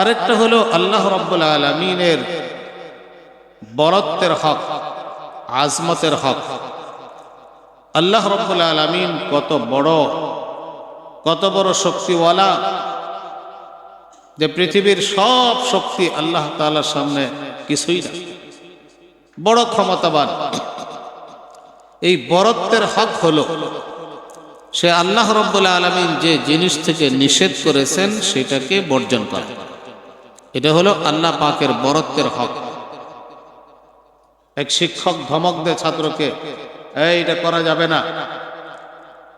আরেকটা হলো আল্লাহ রব্বুল আলমিনের বরত্বের হক, আজমতের হক। আল্লাহ রব্বুল আলমিন কত বড় কত বড় শক্তিওয়ালা যে পৃথিবীর সব শক্তি আল্লাহ তালার সামনে কিছুই না। বড় ক্ষমতাবান। এই বরত্বের হক হল, সে আল্লাহ রব্বুল আলমিন যে জিনিস থেকে নিষেধ করেছেন সেটাকে বর্জন করা। এটা হলো আল্লাহ পাকের বরত্বের হক। এক শিক্ষক ধমক দেয় ছাত্রকে, এই, এটা করা যাবে না।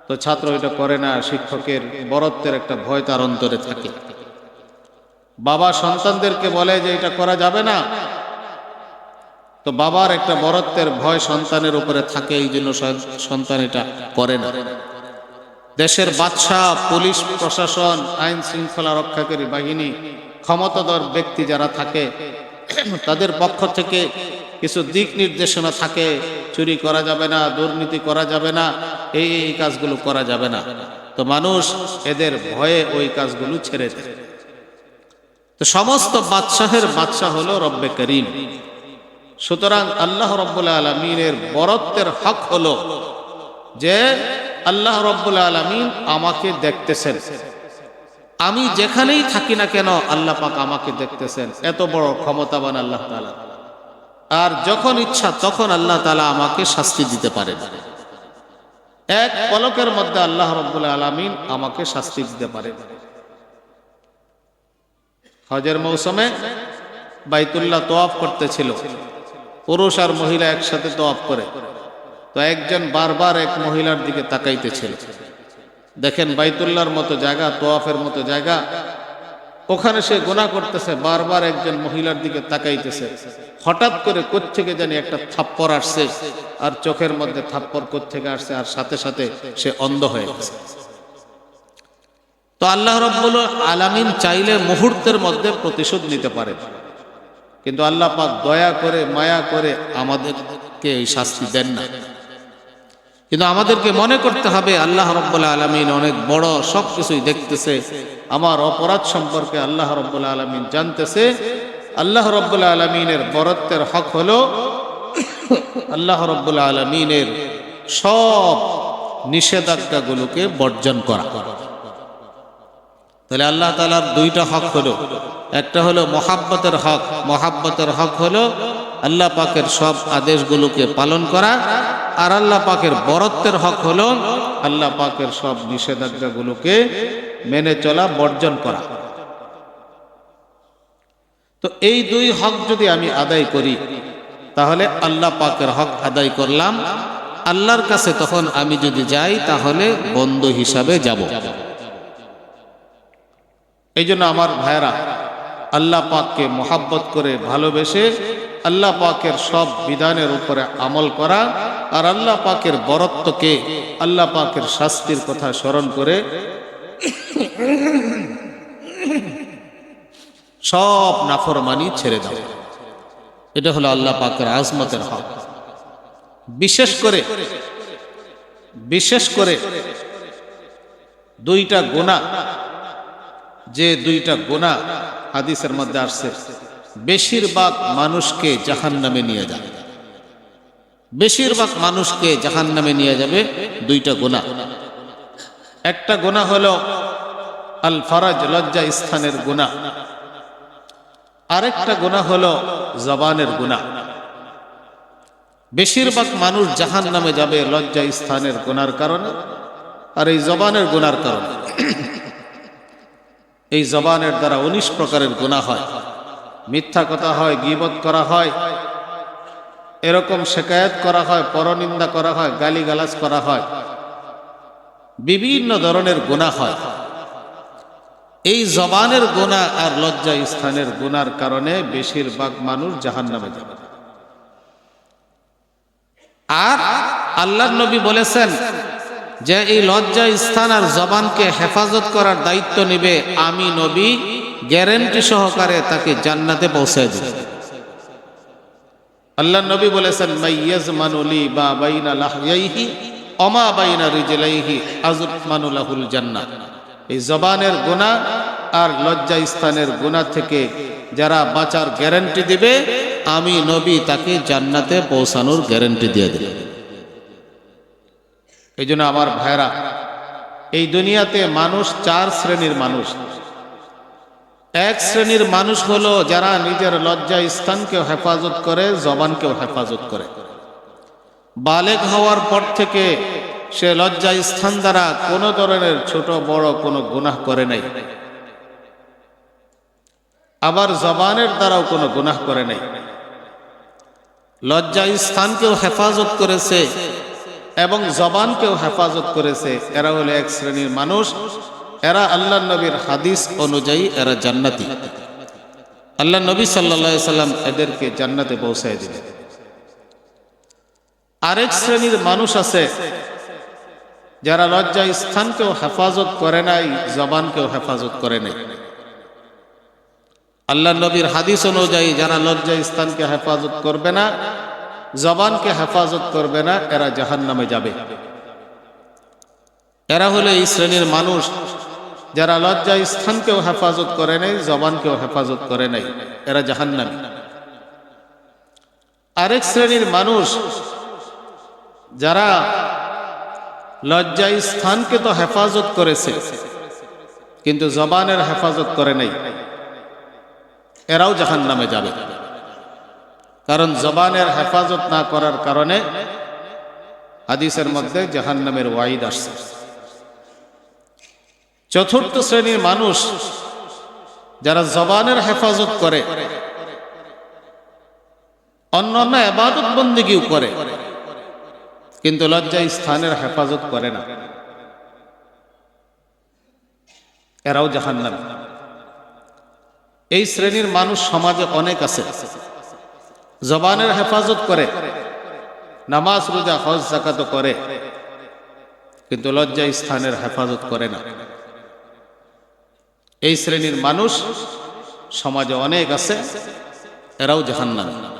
তো ছাত্র এটা করে না, শিক্ষকের বরত্বের একটা ভয় তার অন্তরে থাকে। বাবা সন্তানদেরকে বলে যে, এটা করা যাবে না। তো বাবার একটা বরত্বের ভয় সন্তানের উপরে থাকে, এই জন্য সন্তান এটা করে না। দেশের বাদশাহ, পুলিশ, প্রশাসন, আইন শৃঙ্খলা রক্ষাকারী বাহিনী ক্ষমতাধর ব্যক্তি যারা থাকে, তাদের পক্ষ থেকে কিছু দিক নির্দেশনা থাকে, চুরি করা যাবে না, দুর্নীতি করা যাবে না, এই এই কাজগুলো করা যাবে না। তো মানুষ এদের ভয়ে ওই কাজগুলো ছেড়ে দেয়। তো সমস্ত বাদশাহের বাদশাহ হলো রব্বে করিম। সুতরাং আল্লাহ রব্বুল আলমিনের বরত্বের হক হলো যে আল্লাহ রব্বুল আলমিন আমাকে দেখতেছেন। আমি যেখানেই থাকি না কেন আল্লাহ পাক আমাকে দেখতেছেন। এত বড় ক্ষমতাবান আল্লাহ তালা আর যখন ইচ্ছা তখন আল্লাহ তালা আমাকে শাস্তি দিতে পারেন। এক পলকের মধ্যে আল্লাহ রব্বুল আলমিন আমাকে শাস্তি দিতে পারেন। হজের মৌসুমে বাইতুল্লাহ তোয়াফ করতেছিল। পুরুষ আর মহিলা একসাথে তোয়াফ করে। তো একজন বারবার এক মহিলার দিকে তাকাইতেছিল। দেখেন বাইতুল্লার মতো জায়গা, তোয়াফের মতো জায়গা। ওখানে সে গোনা করতেছে, বারবার একজন মহিলার দিকে তাকাইতেছে। হঠাৎ করে কোত্থেকে জানি একটা থাপ্পর আসছে আর চোখের মধ্যে থাপ্পর কোত্থেকে আসছে আর সাথে সাথে সে অন্ধ হয়ে গেছে। তো আল্লাহ রব্বুল আলামিন চাইলে মুহূর্তের মধ্যে প্রতিশোধ নিতে পারে। কিন্তু আল্লাহ পাক দয়া করে, মায়া করে আমাদেরকে এই শাস্তি দেন না। কিন্তু আমাদেরকে মনে করতে হবে আল্লাহ রব্বুল্লা আলমিন অনেক বড় সব কিছুই দেখতেছে। আমার অপরাধ সম্পর্কে আল্লাহ রব্বুল্লা আলমিন জানতেছে। আল্লাহ রব্বুল্লা আলমিনের বরত্বের হক হলো আল্লাহ রব্বুল্লা আলমিনের সব নিষেধাজ্ঞাগুলোকে বর্জন করা। তাহলে আল্লাহ তালার দুইটা হক হলো, একটা হলো মহাব্বতের হক। মহাব্বতের হক হলো আল্লাহ পাকের সব আদেশগুলোকে পালন করা। আর আল্লাহ পাকের বরত্বের হক হলো আল্লাহ পাকের সব নিষেধাজ্ঞাগুলোকে মেনে চলা, বর্জন করা। তো এই দুই হক যদি আমি আদায় করি, তাহলে আল্লাহ পাকের হক আদায় করলাম। আল্লাহর কাছে তখন আমি যদি যাই, তাহলে বন্ধু হিসাবে যাব। এই জন্য আমার ভাইরা আল্লাহ পাককে মোহাব্বত করে ভালোবেসে আল্লাহ পাকের সব বিধানের উপরে আমল করা আর আল্লাহ পাকের বরত্বকে আল্লাহ পাকের শাস্তির কথা স্মরণ করে সব নাফরমানি ছেড়ে দাও। এটা হলো আল্লাহ পাকের আজমতের হক। বিশেষ করে বিশেষ করে দুইটা গোনা, যে দুইটা গোনা হাদিসের মধ্যে আসছে, বেশিরভাগ মানুষকে জাহান নামে নিয়ে যাবে বেশিরভাগ মানুষকে জাহান নামে নিয়ে যাবে দুইটা গোনা। একটা গোনা হলো আল ফরাজ লজ্জা স্থানের গুণা আরেকটা গোনা হলো জবানের গুণা বেশিরভাগ মানুষ জাহান নামে যাবে লজ্জা স্থানের গুনার কারণে আর এই জবানের গুনার কারণে। এই জবানের দ্বারা উনিশ প্রকারের গুণা হয়। মিথ্যা কথা হয়, গিবত করা হয় এরকম শেকায়ত করা হয়, পরনিন্দা করা হয়, গালিগালাজ করা হয়। বিভিন্ন ধরনের গুণা হয়। এই জবানের গুণা আর লজ্জা স্থানের গুনার কারণে বেশিরভাগ মানুষ জাহান নামে যাবে। আর আল্লাহ নবী বলেছেন যে, এই লজ্জা স্থান আর জবানকে হেফাজত করার দায়িত্ব নিবে আমি নবী, গ্যারেন্টি সহকারে তাকে জান্নাতে পৌঁছায় দেবে। আল্লাহ নবী বলেছেন মাইয়াজ মানুলি বা বাইনা লাহইহি অমা বাইনা রিজলাইহি আজুত মানুলাহুল জান্নাত এই জবানের গুনাহ আর লজ্জা স্থানের গুণা থেকে যারা বাঁচার গ্যারান্টি দিবে, আমি নবী তাকে জান্নাতে পৌঁছানোর গ্যারান্টি দিয়ে দেব। এই জন্য আমার ভাইরা এই দুনিয়াতে মানুষ চার শ্রেণির মানুষ। এক শ্রেণির মানুষ হলো যারা নিজের লজ্জা স্থানকেও হেফাজত করে, জবানকেও হেফাজত করে। বালেক হওয়ার পর থেকে সে লজ্জা স্থান দ্বারা কোনো ধরনের ছোট, বড় কোনো গুনাহ করে নাই। আবার জবানের দ্বারাও কোনো গুনাহ করে নাই। লজ্জা স্থানকেও হেফাজত করেছে এবং জবানকেও হেফাজত করেছে। এরা হলো এক শ্রেণির মানুষ এরা আল্লাহ নবীর হাদিস অনুযায়ী এরা জান্নাতি। আল্লাহ নবী সাল্লা সাল্লাম এদেরকে জান্নাতে পৌঁছায় দিলেন। আরেক শ্রেণির মানুষ আছে, যারা লজ্জা স্থানকেও হেফাজত করে নাই, জবানকেও হেফাজত করে নাই। আল্লাহ নবীর হাদিস অনুযায়ী যারা লজ্জা স্থানকে হেফাজত করবে না, জবানকে হেফাজত করবে না, এরা জাহান নামে যাবে। এরা হলো এই শ্রেণির মানুষ যারা লজ্জা স্থানকেও হেফাজত করে নাই, জবানকেও হেফাজত করে নাই, এরা জাহান্নামী। আরেক শ্রেণির মানুষ যারা লজ্জা স্থানকে তো হেফাজত করেছে, কিন্তু জবানের হেফাজত করে নাই, এরাও জাহান নামে যাবে। কারণ জবানের হেফাজত না করার কারণে হাদিসের মধ্যে জাহান নামের ওয়াইদ আসছে। চতুর্থ শ্রেণির মানুষ যারা জবানের হেফাজত করে অন্য অন্য এবাদত বন্দিগিও করে, কিন্তু লজ্জা স্থানের হেফাজত করে না। এরাও জাহান নামে এই শ্রেণির মানুষ সমাজে অনেক আছে। জবানের হেফাজত করে, নামাজ, রোজা, হজ জাকাত করে, কিন্তু লজ্জা স্থানের হেফাজত করে না। এই শ্রেণির মানুষ সমাজে অনেক আছে এরাও জাহান্নামী।